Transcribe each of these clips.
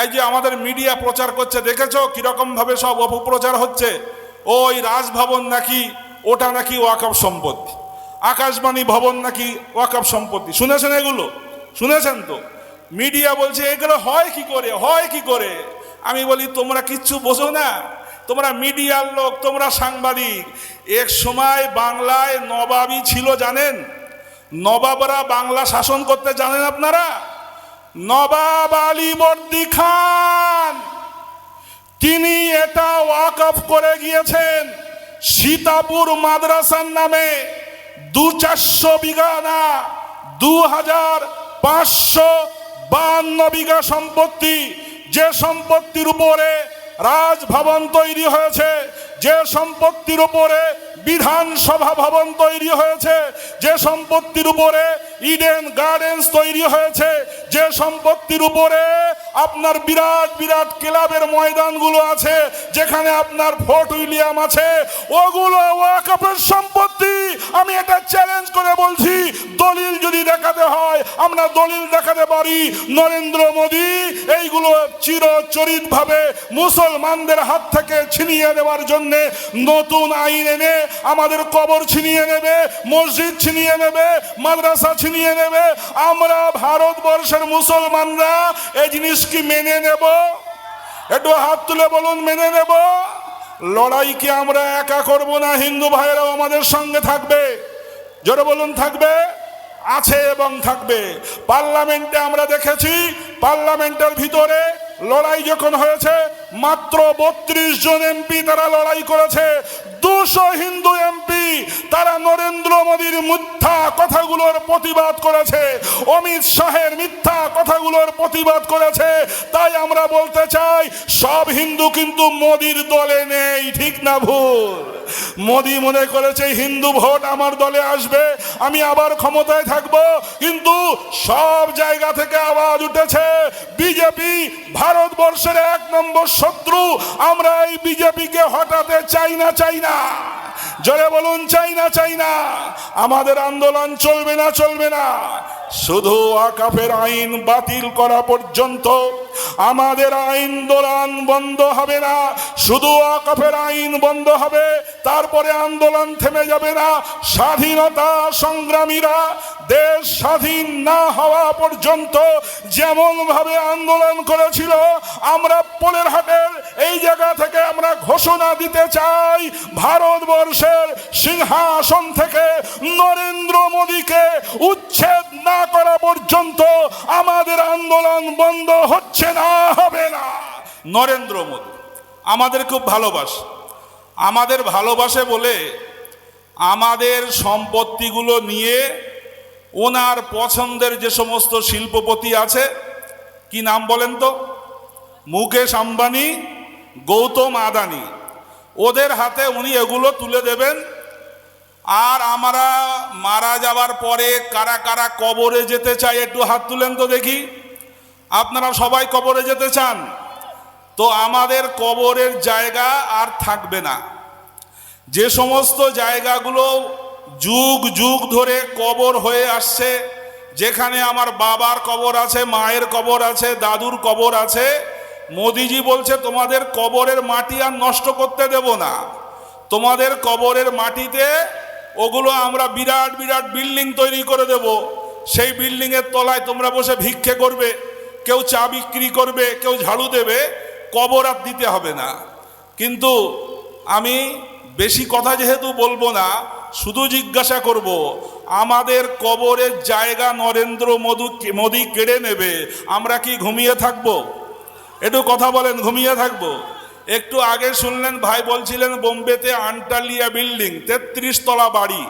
এই যে আমাদের মিডিয়া প্রচার করছে, দেখেছ কীরকম ভাবে সব অপপ্রচার হচ্ছে? ওই রাজভবন নাকি, ওটা নাকি ওয়াকফ সম্পত্তি। আকাশবাণী ভবন নাকি ওয়াকফ সম্পত্তি। শুনেছেন এগুলো? শুনেছেন তো? মিডিয়া বলছে, এগুলো হয় কি করে? হয় কি করে? আমি বলি, তোমরা কিচ্ছু বোঝো না। তোমরা মিডিয়ার লোক, তোমরা সাংবাদিক। এক সময় বাংলায় নবাবই ছিল, জানেন? নবাবরা বাংলা শাসন করতে জানেন আপনারা? নবাব আলী বর্দি খান। তিনি এটা ওয়াকফ করে গিয়েছেন সীতাপুর মাদ্রাসার নামে। দু চারশো বিঘা না, দু হাজার পাঁচশো বান্ন বিঘা সম্পত্তি। যে সম্পত্তির উপরে রাজভবন তৈরি হয়েছে, যে সম্পত্তির উপরে বিধানসভা ভবন তৈরি হয়েছে, যে সম্পত্তির উপরে ইডেন গার্ডেন্স তৈরি হয়েছে। যে সম্পত্তির উপরে আপনার বিরাট বিরাট ক্লাবের ময়দানগুলো আছে, যেখানে আপনার ফোর্ট উইলিয়াম আছে, ওগুলো ওয়াকফের সম্পত্তি। আমি এটা চ্যালেঞ্জ করে বলছি, দলিল যদি দেখাতে হয়, আমরা দলিল দেখাতে পারি, নরেন্দ্র মোদী এইগুলো চিরচরিতভাবে মুসলমানদের হাত থেকে ছিনিয়ে দেওয়ার জন্যে নতুন আইন এনে আমাদের কবর ছিনিয়ে নেবে, মসজিদ ছিনিয়ে নেবে, মাদ্রাসা ছিনিয়ে নেবে। আমরা ভারতবর্ষের মুসলমানরা এই জিনিস কি মেনে নেব। একটু হাত তুলে বলুন, মেনে নেব। লড়াই কি আমরা একা করব না, হিন্দু ভাইয়েরাও আমাদের সঙ্গে থাকবে। জোরে বলুন, থাকবে? আছে এবং থাকবে। পার্লামেন্টে আমরা দেখেছি, পার্লামেন্টের ভিতরে লড়াই যখন হয়েছে, মাত্র বত্রিশ জন এমপি তারা লড়াই করেছে। দুশো হিন্দু এমপি, তারা নরেন্দ্র মোদীর মিথ্যা কথাগুলোর প্রতিবাদ করেছে। অমিত শাহের মিথ্যা কথাগুলোর প্রতিবাদ করেছে। তাই আমরা বলতে চাই, সব হিন্দু কিন্তু মোদির দলে নেই, ঠিক না ভুল? মোদি মনে করেছে, হিন্দু ভোট আমার দলে আসবে, আমি আবার ক্ষমতায় থাকব। কিন্তু সব জায়গা থেকে আওয়াজ উঠেছে, বিজেপি ভারতবর্ষের এক নম্বর শত্রু, আমরা এই বিজেপিকে হটাতে চাই না চাই না। জোরে বলুন, চাই না চাই না। আমাদের আন্দোলন চলবে না চলবে না। শুধু আকাফের আইন বাতিল করা পর্যন্ত আমাদের আন্দোলন বন্ধ হবে না, শুধু আকাফের আইন বন্ধ হবে, তারপরে আন্দোলন থেমে যাবে না, স্বাধীনতা সংগ্রামীরা দেশ স্বাধীন না হওয়া পর্যন্ত যেমন ভাবে আন্দোলন করেছিল, আমরা পোলের হাটের এই জায়গা থেকে আমরা ঘোষণা দিতে চাই, ভারতবর্ষের সিংহাসন থেকে নরেন্দ্র মোদীকে উচ্ছেদ না করা পর্যন্ত আমাদের আন্দোলন বন্ধ হচ্ছে। না হবে না। নরেন্দ্র মোদী, আমাদের খুব ভালোবাসে। আমাদের ভালোবাসে বলে আমাদের সম্পত্তিগুলো নিয়ে ওনার পছন্দের যে সমস্ত শিল্পপতি আছে, কি নাম বলেন তো? মুকেশ আম্বানি, গৌতম আদানি। ওদের হাতে উনি এগুলো তুলে দেবেন। আর আমরা মারা যাওয়ার পরে কারা কারা কবরে যেতে চাই একটু হাত তুলেন তো দেখি। আপনারা সবাই কবরে যেতে চান, তো আমাদের কবরের জায়গা আর থাকবে না। যে সমস্ত জায়গাগুলো যুগ যুগ ধরে কবর হয়ে আসছে, যেখানে আমার বাবার কবর আছে, মায়ের কবর আছে, দাদুর কবর আছে, মোদিজি বলছে, তোমাদের কবরের মাটি আর নষ্ট করতে দেব না। তোমাদের কবরের মাটিতে ওগুলো আমরা বিরাট বিরাট বিল্ডিং তৈরি করে দেব। সেই বিল্ডিংয়ের তলায় তোমরা বসে ভিক্ষে করবে। কেউ চা বিক্রি করবে, কেউ ঝাড়ু দেবে, কবর আর দিতে হবে না। কিন্তু আমি বেশি কথা যেহেতু বলব না, শুধু জিজ্ঞাসা করব, আমাদের কবরের জায়গা নরেন্দ্র মোদী মোদী কেড়ে নেবে, আমরা কি ঘুমিয়ে থাকব? একটু কথা বলেন, ঘুমিয়ে থাকব? একটু আগে শুনলেন, ভাই বলছিলেন, বোম্বেতে আন্টালিয়া বিল্ডিং, তেত্রিশ তলা বাড়ি।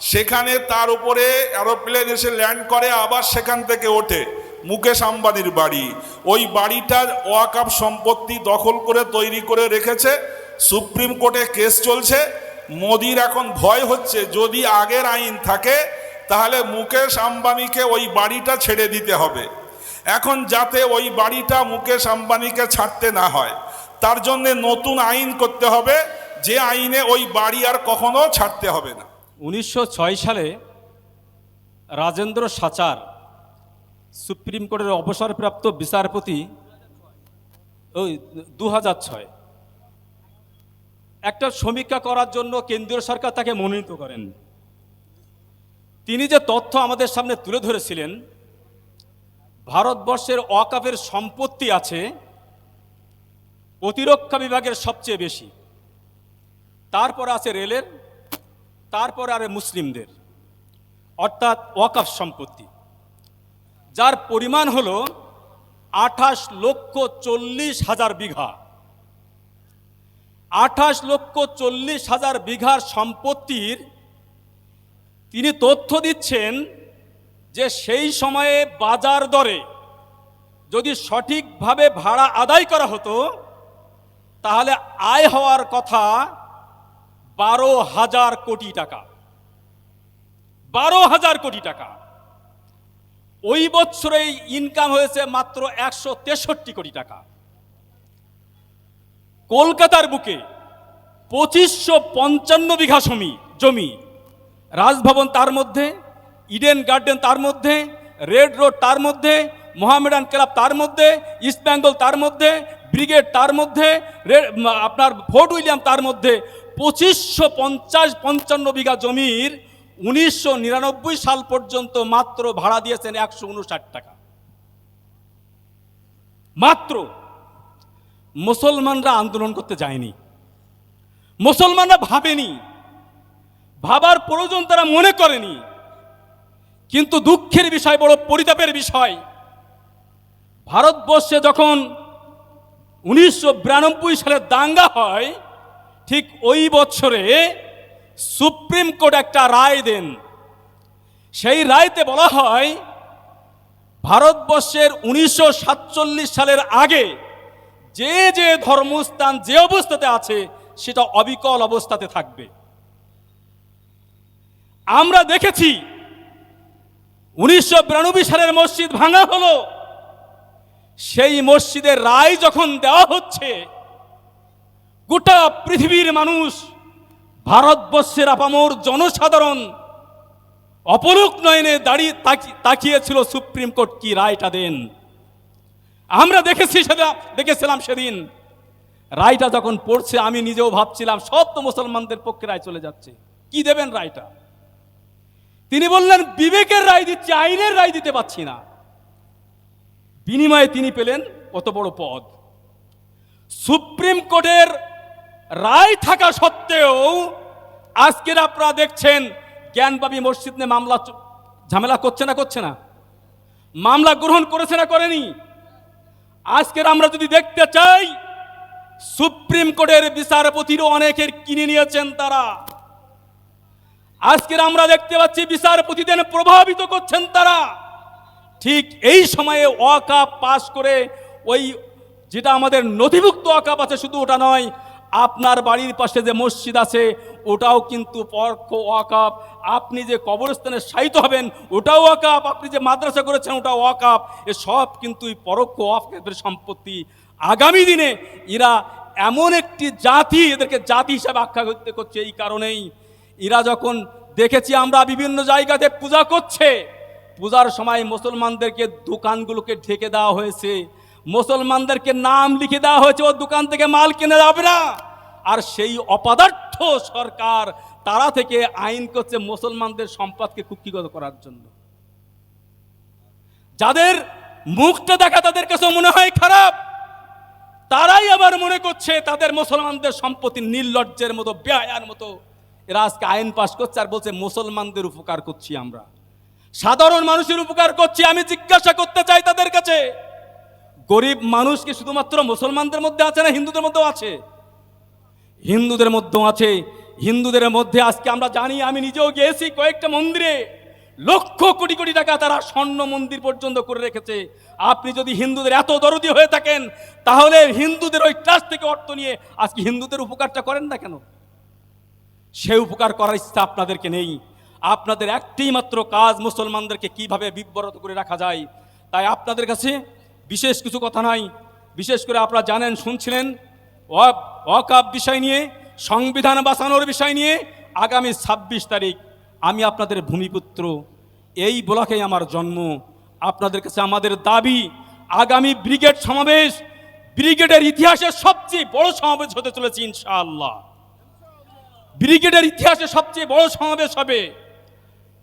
সেখানে তার উপরে অ্যারোপ্লেন এসে ল্যান্ড করে, আবার সেখান থেকে ওঠে। মুকেশ আম্বানির বাড়ি। ওই বাড়িটার ওয়াকাপ সম্পত্তি দখল করে তৈরি করে রেখেছে। সুপ্রিম কোর্টে কেস চলছে। মোদির এখন ভয় হচ্ছে, যদি আগের আইন থাকে, তাহলে মুকেশ আম্বানিকে ওই বাড়িটা ছেড়ে দিতে হবে। এখন যাতে ওই বাড়িটা মুকেশ আম্বানিকে ছাড়তে না হয়, তার জন্যে নতুন আইন করতে হবে, যে আইনে ওই বাড়ি আর কখনো ছাড়তে হবে না। উনিশশো ছয় সালে রাজেন্দ্র সাচার সুপ্রিম কোর্টের অবসরপ্রাপ্ত বিচারপতি, ওই দু একটা সমীক্ষা করার জন্য কেন্দ্রীয় সরকার তাকে মনোনীত করেন। তিনি যে তথ্য আমাদের সামনে তুলে ধরেছিলেন, ভারতবর্ষের অকাপের সম্পত্তি আছে, প্রতিরক্ষা বিভাগের সবচেয়ে বেশি। তারপর আছে রেলের, তারপর আর মুসলিমদের। অর্থাৎ ওয়াকাফ সম্পত্তি। যার পরিমাণ হলো আঠাশ লক্ষ চল্লিশ হাজার বিঘা। আঠাশ লক্ষ চল্লিশ হাজার বিঘার সম্পত্তির তিনি তথ্য দিচ্ছেন যে সেই সময়ে বাজার দরে যদি সঠিকভাবে ভাড়া আদায় করা হতো, তাহলে আয় হওয়ার কথা বারো হাজার কোটি টাকা। বারো হাজার কোটি টাকা। ওই বছরেই ইনকাম হয়েছে মাত্র একশো তেষট্টি কোটি টাকা। কলকাতার বুকে পঁচিশশো পঞ্চান্ন বিঘা জমি জমি। রাজভবন তার মধ্যে ইডেন গার্ডেন তার মধ্যে রেড রোড তার মধ্যে মোহামেডান ক্লাব তার মধ্যে ইস্ট বেঙ্গল তার মধ্যে ব্রিগেড তার মধ্যে আপনার ফোর্ট উইলিয়াম তার মধ্যে পঁচিশশো পঞ্চাশ পঞ্চান্ন বিঘা জমির উনিশশো নিরানব্বই সাল পর্যন্ত মাত্র ভাড়া দিয়েছেন একশো উনষাট টাকা। মাত্র মুসলমানরা আন্দোলন করতে যায়নি। মুসলমানরা ভাবেনি, ভাবার প্রয়োজন তারা মনে করেনি। কিন্তু দুঃখের বিষয়, বড় পরিতাপের বিষয়, ভারতবর্ষে যখন উনিশশো বিরানব্বই সালে দাঙ্গা হয়, ঠিক ওই বছরে সুপ্রিম কোর্ট একটা রায় দেন। সেই রায়তে বলা হয়, ভারতবর্ষের উনিশশো সাতচল্লিশ সালের আগে যে যে ধর্মস্থান, যে অবস্থাতে আছে, সেটা অবিকল অবস্থাতে থাকবে। আমরা দেখেছি, উনিশশো বিরানব্বই সালের মসজিদ ভাঙা হলো। সেই মসজিদের রায় যখন দেওয়া হচ্ছে, গোটা পৃথিবীর মানুষ ভারতবর্ষের আপামর জনসাধারণ অপলক নয়নে দাঁড়িয়ে তাকি- তাকিয়েছিল সুপ্রিম কোর্ট কি রায়টা দেন। আমরা দেখেছি সেটা দেখেছিলাম সেদিন। রায়টা যখন পড়ছে, আমি নিজেও ভাবছিলাম, সব তো মুসলমানদের পক্ষে রায় চলে যাচ্ছে। কি দেবেন রায়টা? তিনি বললেন, বিবেকের রায় দিচ্ছি, আইনের রায় দিতে পাচ্ছি না। বিনিময়ে তিনি পেলেন কত বড় পদ। সুপ্রিম কোর্টের রায় থাকা সত্ত্বেও আজকের আপনারা দেখছেন, জ্ঞানবাবী মসজিদ নিয়ে মামলা ঝামেলা করছে না করছে না? মামলা গ্রহণ করেছে না করেনি? আজকের আমরা যদি দেখতে চাই, সুপ্রিম কোর্টের বিচারপতিরও অনেকের কিনে নিয়েছেন তারা। আজকের আমরা দেখতে পাচ্ছি, বিচারপতিদের প্রভাবিত করছেন তারা। ঠিক এই সময়ে ওয়াকাপ পাশ করে ওই যেটা আমাদের নথিভুক্ত ওয়াকাপ আছে, শুধু ওটা নয় আপনার বাড়ির পাশে যে মসজিদ আছে, ওটাও কিন্তু পরোক্ষ ওয়াকাপ আপনি যে কবরস্থানে শায়িত হবেন, ওটাও ওয়াকাপ আপনি যে মাদ্রাসা করেছেন ওটা ওয়াকাপ এ সব কিন্তু এই পরোক্ষ ওয়াকাপের সম্পত্তি। আগামী দিনে এরা এমন একটি জাতি, এদেরকে জাতি হিসাবে আখ্যা করতে করছে এই কারণেই। এরা যখন দেখেছি আমরা বিভিন্ন জায়গাতে পূজা করছে, পূজার সময় মুসলমানদেরকে দোকানগুলোকে ঢেকে দেওয়া হয়েছে। মুসলমানদেরকে নাম লিখে দেওয়া হয়েছে, ও দোকান থেকে মাল কিনে যাবে না। আর সেই অপদার্থ সরকার, তারা থেকে আইন করছে মুসলমানদের সম্পদকে কুক্ষিগত করার জন্য। যাদের মুখটা দেখা তাদের কাছে মনে হয় খারাপ, তারাই আবার মনে করছে তাদের মুসলমানদের সম্পত্তি নির্লজ্জের মতো, বেহায়ার মতো। এরা আজকে আইন পাশ করছে আর বলছে, মুসলমানদের উপকার করছি আমরা। সাধারণ মানুষের উপকার করছি, আমি জিজ্ঞাসা করতে চাই তাদের কাছে। গরিব মানুষ কি শুধুমাত্র মুসলমানদের মধ্যে আছে না হিন্দুদের মধ্যেও আছে? হিন্দুদের মধ্যেও আছে। হিন্দুদের মধ্যে আজকে আমরা জানি, আমি নিজেও গিয়েছি কয়েকটা মন্দিরে। লক্ষ কোটি কোটি টাকা তারা স্বর্ণ মন্দির পর্যন্ত করে রেখেছে। আপনি যদি হিন্দুদের এত দরদি হয়ে থাকেন, তাহলে হিন্দুদের ওই ট্রাস্ট থেকে অর্থ নিয়ে আজকে হিন্দুদের উপকারটা করেন না কেন? সে উপকার করার ইচ্ছা আপনাদেরকে নেই। আপনাদের একটি মাত্র কাজ মুসলমানদেরকে কীভাবে বিব্রত করে রাখা যায়, তাই আপনাদের কাছে বিশেষ কিছু কথা নাই। বিশেষ করে আপনারা জানেন, শুনছিলেন ওয়াকাব বিষয় নিয়ে, সংবিধান বাঁচানোর বিষয় নিয়ে আগামী ছাব্বিশ তারিখ আমি আপনাদের ভূমিপুত্র। এই ব্লকেই আমার জন্ম। আপনাদের কাছে আমাদের দাবি, আগামী ব্রিগেড সমাবেশ, ব্রিগেডের ইতিহাসে সবচেয়ে বড় সমাবেশ হতে চলেছে ইনশাআল্লাহ। ব্রিগেডের ইতিহাসে সবচেয়ে বড় সমাবেশ হবে।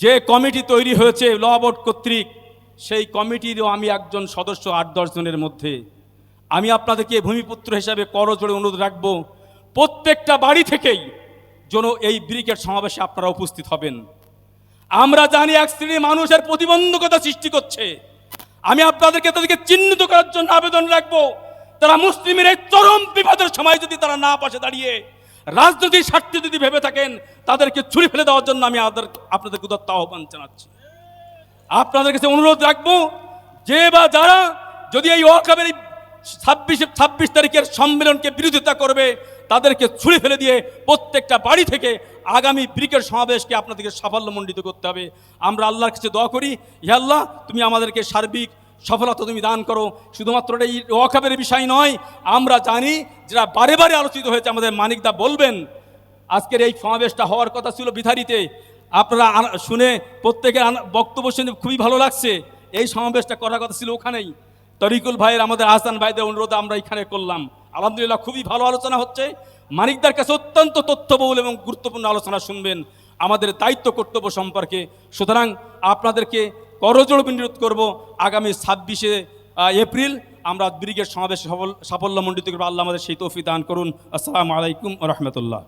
যে কমিটি তৈরি হয়েছে, ল বোর্ড কর্তৃক সেই কমিটিরও আমি একজন সদস্য আট দশ জনের মধ্যে। আমি আপনাদেরকে ভূমিপুত্র হিসাবে করজোড়ে অনুরোধ রাখব, প্রত্যেকটা বাড়ি থেকেই যেন এই ব্রিগেড সমাবেশে আপনারা উপস্থিত হবেন। আমরা জানি এক শ্রেণির মানুষের প্রতিবন্ধকতা সৃষ্টি করছে। আমি আপনাদেরকে তাদেরকে চিহ্নিত করার জন্য আবেদন রাখব, তারা মুসলিমের এই চরম বিপদের সময় যদি তারা না পাশে দাঁড়িয়ে রাজনৈতিক স্বার্থে যদি ভেবে থাকেন, তাদেরকে ছুরি ফেলে দেওয়ার জন্য আমি আদের আপনাদের উদত্ত আহ্বান জানাচ্ছি। আপনাদের কাছে অনুরোধ রাখব, যে বা যারা যদি এই ওয়াকাবের ছাব্বিশ ছাব্বিশ তারিখের সম্মেলনকে বিরোধিতা করবে, তাদেরকে ছুঁড়ে ফেলে দিয়ে প্রত্যেকটা বাড়ি থেকে আগামী ব্রিকের সমাবেশকে আপনাদেরকে সাফল্যমণ্ডিত করতে হবে। আমরা আল্লাহর কাছে দোয়া করি আল্লাহ, তুমি আমাদেরকে সার্বিক সফলতা তুমি দান করো। শুধুমাত্র এই ওয়াকাবের বিষয় নয়, আমরা জানি যেটা বারে বারে আলোচিত হয়েছে, আমাদের মানিকদা বলবেন, আজকের এই সমাবেশটা হওয়ার কথা ছিল বিধারিতে। আপনারা শুনে প্রত্যেকের বক্তব্য শুনে খুবই ভালো লাগছে। এই সমাবেশটা করার কথা ছিল ওখানেই। তরিকুল ভাইয়ের আমাদের আহসান ভাইদের অনুরোধ আমরা এখানে করলাম। আলহামদুলিল্লাহ খুবই ভালো আলোচনা হচ্ছে। মানিকদার কাছে অত্যন্ত তথ্যবহুল এবং গুরুত্বপূর্ণ আলোচনা শুনবেন। আমাদের দায়িত্ব কর্তব্য সম্পর্কে। সুতরাং আপনাদেরকে করজোড় বিনিয়োগ করব। আগামী ছাব্বিশে এপ্রিল আমরা ব্রিগেড সমাবেশ সফল সাফল্যমণ্ডিত করব। আল্লাহ আমাদের সেই তৌফিক দান করুন। আসসালামু আলাইকুম রহমতুল্লাহ।